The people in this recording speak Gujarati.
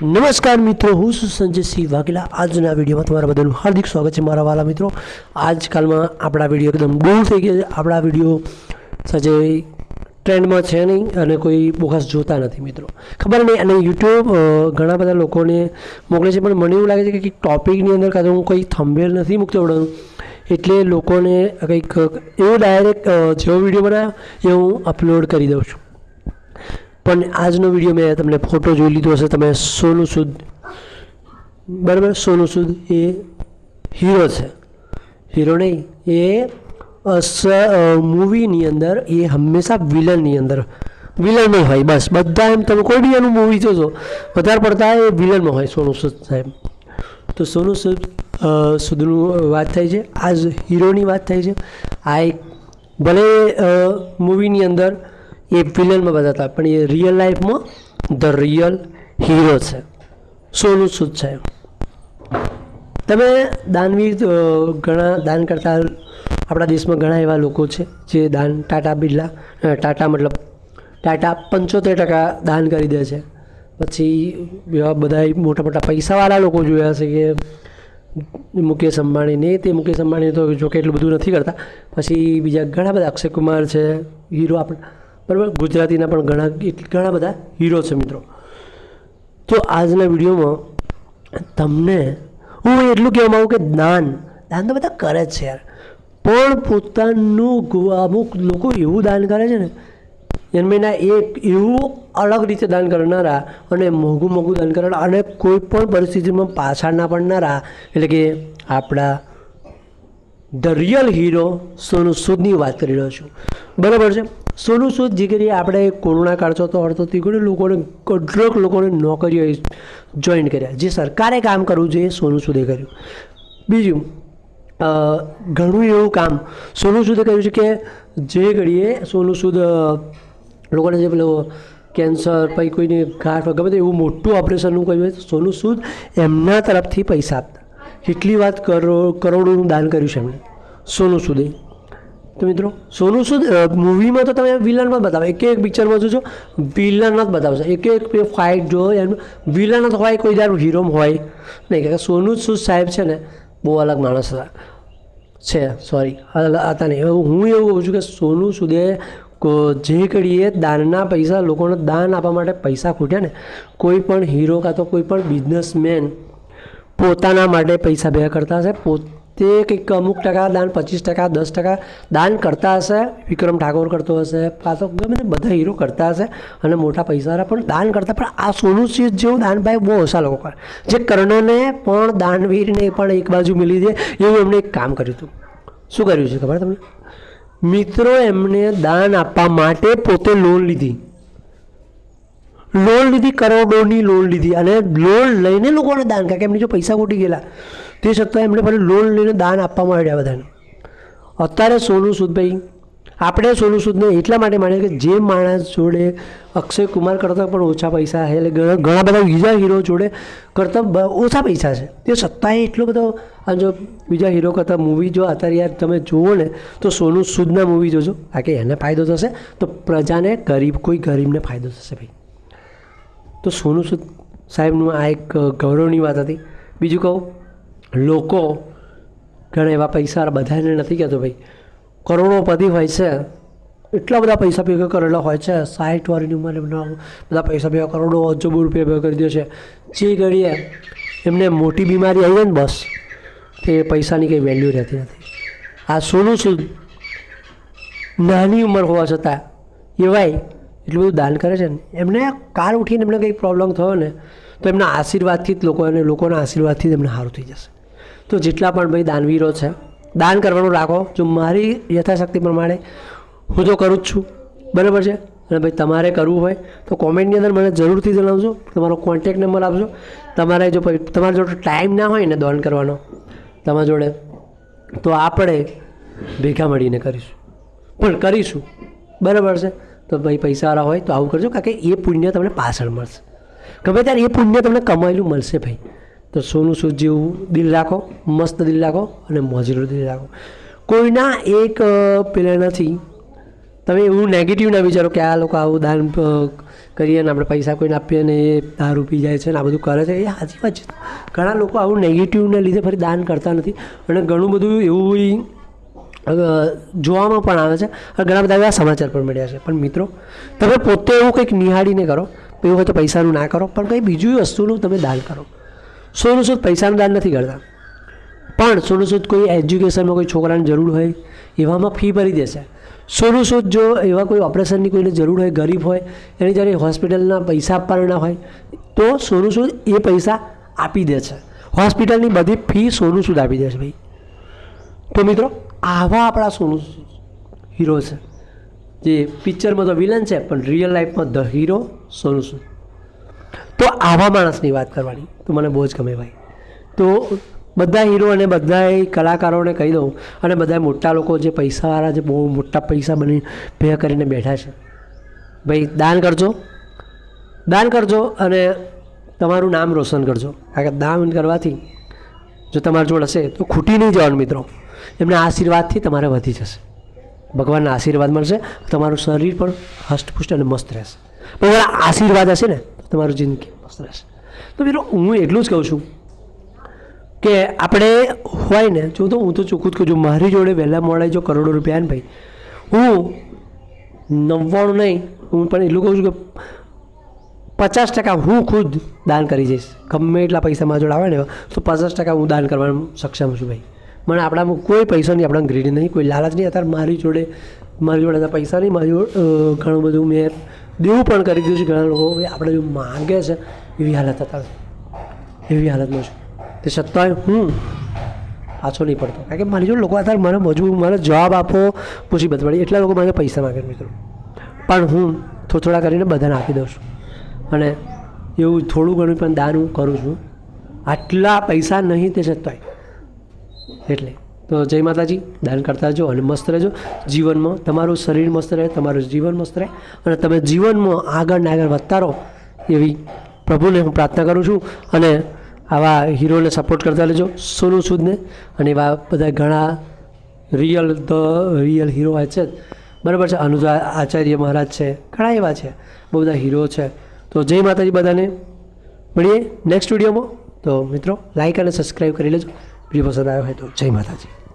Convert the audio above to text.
નમસ્કાર મિત્રો, હું છું સંજયસિંહ વાઘેલા. આજના વિડીયોમાં તમારા બધાનું હાર્દિક સ્વાગત છે મારા વાલા મિત્રો. આજકાલમાં આપણા વીડિયો એકદમ દૂર થઈ ગયા છે. આપણા વીડિયો સાજે ટ્રેન્ડમાં છે નહીં અને કોઈ બોખાસ જોતા નથી મિત્રો. ખબર નહીં, અને યુટ્યુબ ઘણા બધા લોકોને મોકલે છે, પણ મને એવું લાગે છે કે ટોપિકની અંદર કાં તો હું કોઈ થંભેલ નથી મૂકતો આવડવાનું એટલે લોકોને કંઈક એવો ડાયરેક્ટ જેવો વીડિયો બનાવ્યો એ હું અપલોડ કરી દઉં છું. પણ આજનો વીડિયો મેં તમને ફોટો જોઈ લીધો હશે. તમે સોનુ સૂદ બરાબર? સોનુ સૂદ એ હીરો છે. હીરો નહીં, એ મૂવીની અંદર, એ હંમેશા વિલનની અંદર. વિલન નહીં હોય, બસ. બધા એમ તમે કોઈ બી એનું મૂવી જોશો, વધારે પડતા એ વિલનમાં હોય સોનુ સૂદ સાહેબ. તો સોનુ સૂદ સૂદનું વાત થાય છે. આજ હીરોની વાત થાય છે. આ એક ભલે મૂવીની અંદર એ વિલનમાં બતાવતા પણ એ રિયલ લાઈફમાં ધ રિયલ હીરો છે. સોનું સૂદ છે. તમે દાનવીર ઘણા દાન કરતા આપણા દેશમાં ઘણા એવા લોકો છે, જે દાન ટાટા બિરલા ટાટા મતલબ ટાટા પંચોતેર ટકા દાન કરી દે છે. પછી એવા બધા મોટા મોટા પૈસાવાળા લોકો જોયા છે કે મુકેશ અંબાણી ને, તે મુકેશ અંબાણી તો જો એટલું બધું નથી કરતા. પછી બીજા ઘણા બધા અક્ષય કુમાર છે હીરો આપણા બરાબર? ગુજરાતીના પણ ઘણા ઘણા બધા હીરો છે મિત્રો. તો આજના વિડીયોમાં તમને હું એટલું કહેવા માગું કે દાન દાન તો બધા કરે જ છે યાર. પણ પોતાનું અમુક લોકો એવું દાન કરે છે ને જન્મેના એક એવું અલગ રીતે દાન કરનારા અને મોંઘું મોંઘું દાન કરનારા અને કોઈ પણ પરિસ્થિતિમાં પાછા ના પડનારા, એટલે કે આપણા ધ રિયલ હીરો સોનુ સૂદની વાત કરી રહ્યો છું. બરાબર છે. સોનુ સૂદ જે કરીએ આપણે કોરોના કાળ તો અડધોથી ઘણી લોકોને કડક લોકોને નોકરીઓ જોઈન કર્યા. જે સરકારે કામ કરવું જોઈએ સોનું સૂદે કર્યું. બીજું ઘણું એવું કામ. સોનુ સૂદે કર્યું છે કે જે ઘડીએ સોનું સૂદ લોકોને જે પેલો કેન્સર પછી કોઈને ગાંઠ ગમે તે એવું મોટું ઓપરેશનનું કહ્યું હોય તો સોનું સૂદ એમના તરફથી પૈસા આપતા. કેટલી વાત કરોડ કરોડોનું દાન કર્યું છે એમણે. સોનું સૂદે. તો મિત્રો, સોનું સૂદ મૂવીમાં તો તમે વિલનમાં બતાવે. એક એક પિક્ચરમાં જોજો વિલન જ બતાવશે એક એક ફાઇટ જો એમ વિલન જ હોય, કોઈ દારૂ હીરો હોય નહીં. કે સોનુ સૂદ સાહેબ છે ને, બહુ અલગ માણસ હતા. છે સોરી હતા નહીં. હું એવું કહું છું કે સોનુ સૂદે જે ઘડીએ દાનના પૈસા, લોકોને દાન આપવા માટે પૈસા ખૂટ્યા ને, કોઈ પણ હીરો કાં તો કોઈ પણ બિઝનેસમેન પોતાના માટે પૈસા ભેગા કરતા હશે. પોતે કંઈક અમુક ટકા દાન, પચીસ ટકા, દસ ટકા દાન કરતા હશે, વિક્રમ ઠાકોર કરતો હશે કાં તો ગમે તે બધા હીરો કરતા હશે અને મોટા પૈસાવાળા પણ દાન કરતા, પણ આ સોનું ચીજ જેવું દાન ભાઈ બહુ ઓછા લોકો કરે. જે કર્ણને પણ દાનવીરને પણ એક બાજુ મિલી દે, એવું એમણે એક કામ કર્યું હતું. શું કર્યું છે ખબર તમને? મિત્રો એમને દાન આપવા માટે પોતે લોન લીધી. લોન લીધી, કરોડોની લોન લીધી અને લોન લઈને લોકોને દાન કારણ કે એમની જો પૈસા ખોટી ગયેલા. તે છતાં એમણે ફરી લોન લઈને દાન આપવા માંડ્યા બધાને. અત્યારે સોનુ સૂદભાઈ આપણે સોનુ સૂદને એટલા માટે માને કે જે માણસ જોડે અક્ષય કુમાર કરતાં પણ ઓછા પૈસા છે, એટલે ઘણા ઘણા બધા બીજા હીરો જોડે કરતાં ઓછા પૈસા છે. તે છતાંય એટલો બધો આ જો બીજા હીરો કરતાં મૂવી જો અત્યારે યાર તમે જુઓ ને, તો સોનુ સૂદના મૂવી જોજો. આ કે એને ફાયદો થશે? તો પ્રજાને ગરીબ, કોઈ ગરીબને ફાયદો થશે ભાઈ. તો સોનુ સૂદ સાહેબનું આ એક ગૌરવની વાત હતી. બીજું કહું લોકો ઘણા એવા પૈસા બધાને નથી કહેતો ભાઈ. કરોડોપતિ હોય છે, એટલા બધા પૈસા ભેગા કરેલા હોય છે સાઠ વારની ઉંમરે બધા પૈસા ભેગા કરોડો અજબો રૂપિયા ભેગા કરી દે છે. જે ઘડીએ એમને મોટી બીમારી આવી જાય ને બસ, તે પૈસાની કંઈ વેલ્યુ રહેતી નથી. આ સોનું સુદ નાની ઉંમર હોવા છતાં એવાય એટલું બધું દાન કરે છે ને, એમને કાર ઉઠીને એમને કંઈક પ્રોબ્લેમ થયો ને, તો એમના આશીર્વાદથી જ લોકો અને લોકોના આશીર્વાદથી જ એમને સારું થઈ જશે. તો જેટલા પણ ભાઈ દાનવીરો છે, દાન કરવાનું રાખો. જો મારી યથાશક્તિ પ્રમાણે હું તો કરું જ છું. બરાબર છે? અને ભાઈ તમારે કરવું હોય તો કોમેન્ટની અંદર મને જરૂરથી જણાવજો. તમારો કોન્ટેક નંબર આપજો. તમારે જો તમારા જોડે ટાઈમ ના હોય ને દાન કરવાનો, તમારા જોડે, તો આપણે ભેગા મળીને કરીશું. પણ કરીશું. બરાબર છે? તો ભાઈ પૈસાવાળા હોય તો આવું કરજો, કારણ કે એ પુણ્ય તમને પાછળ મળશે. ગમે ત્યારે એ પુણ્ય તમને કમાયેલું મળશે ભાઈ. તો સોનું સૂદ જેવું દિલ રાખો, મસ્ત દિલ રાખો અને મોજેલું દિલ રાખો. કોઈના એક પેલા નથી તમે એવું નેગેટિવ ના વિચારો કે આ લોકો આવું દાન કરીએ ને આપણે પૈસા કોઈને આપીએ ને એ દારૂ પી જાય છે ને આ બધું કરે છે, એ સાચી વાત છે. ઘણા લોકો આવું નેગેટિવને લીધે ફરી દાન કરતા નથી અને ઘણું બધું એવું જોવામાં પણ આવે છે અને ઘણા બધા એવા સમાચાર પણ મળ્યા છે. પણ મિત્રો, તમે પોતે એવું કંઈક નિહાળીને કરો, એવું હોય તો પૈસાનું ના કરો, પણ કંઈ બીજું વસ્તુનું તમે દાન કરો. સોનું સૂદ પૈસાનું દાન નથી કરતા. પણ સોનું સૂદ કોઈ એજ્યુકેશનમાં કોઈ છોકરાને જરૂર હોય, એવામાં ફી ભરી દેશે. સોનું સૂદ જો એવા કોઈ ઓપરેશનની કોઈને જરૂર હોય, ગરીબ હોય, એની જ્યારે હોસ્પિટલના પૈસા આપવાના ના હોય, તો સોનું સૂદ એ પૈસા આપી દે છે. હોસ્પિટલની બધી ફી સોનું સૂદ આપી દે છે ભાઈ. તો મિત્રો, આવા આપણા સોનું હીરો છે. જે પિક્ચરમાં તો વિલન છે, પણ રિયલ લાઈફમાં ધ હીરો સોનું સૂદ. તો આવા માણસની વાત કરવાની. તો મને બહુ જ ગમે ભાઈ. તો બધા હીરો અને બધા કલાકારોને કહી દઉં અને બધા મોટા લોકો જે પૈસાવાળા જે બહુ મોટા પૈસા બની ભેગા કરીને બેઠા છે. ભાઈ, દાન કરજો. દાન કરજો અને તમારું નામ રોશન કરજો. કારણ કે દાન કરવાથી જો તમારી જોડ હશે તો ખૂટી નહીં જવાનું મિત્રો. એમના આશીર્વાદથી તમારે વધી જશે. ભગવાનના આશીર્વાદ મળશે. તમારું શરીર પણ હષ્ટપુષ્ટ અને મસ્ત રહેશે. પણ આશીર્વાદ હશે ને? તમારું જિંદગી મસ્ત રહેશે. તો મિત્રો હું એટલું જ કહું છું કે આપણે હોય ને, જો તો હું તો ચોખ્ખું જ કહું છું, મારી જોડે વહેલા મોડા જો કરોડો રૂપિયા ને ભાઈ, હું નવ્વાણું નહીં, હું પણ એટલું કહું છું કે પચાસ ટકા હું ખુદ દાન કરી જઈશ. ગમે એટલા પૈસા મારા જોડે આવે ને, તો પચાસ ટકા હું દાન કરવાનું સક્ષમ છું ભાઈ. મને આપણામાં કોઈ પૈસા નહીં આપણા ગ્રીડ નહીં, કોઈ લાલચ નહીં. અત્યારે મારી જોડે મારી જોડે પૈસા નહીં, મારી ઘણું બધું મેં દેવું પણ કરી દીધું છે. ઘણા લોકો આપણે જો માંગે છે. એવી હાલત હતા. એવી હાલતમાં છું. તે છતાંય હું પાછો નહીં પડતો. કારણ કે મારી જોડે લોકો અત્યારે મને મજબૂર મને જવાબ આપો મુસીબત પડી એટલા લોકો મને પૈસા માગે મિત્રો. પણ હું થોડા કરીને બધાને આપી દઉં છું. અને એવું થોડું ઘણું પણ દાન હું કરું છું. આટલા પૈસા નહીં તે છતાંય. એટલે તો જય માતાજી, દાન કરતા જો અને મસ્ત રહેજો. જીવનમાં તમારું શરીર મસ્ત રહે, તમારું જીવન મસ્ત રહે અને તમે જીવનમાં આગળ ને આગળ વધતા રહો એવી પ્રભુને હું પ્રાર્થના કરું છું અને આવા હીરોને સપોર્ટ કરતા રહેજો, સોનું સૂદને અને એવા બધા ઘણા રિયલ ધ રિયલ હીરો હોય છે. બરાબર છે, અનુજા આચાર્ય મહારાજ છે, ઘણા એવા છે, બહુ બધા હીરો છે. તો જય માતાજી બધાને. મળીએ નેક્સ્ટ વિડીયોમાં તો મિત્રો લાઇક અને સબસ્ક્રાઈબ કરી લેજો. વીડિયો પસંદ આવ્યો હોય તો જય માતાજી.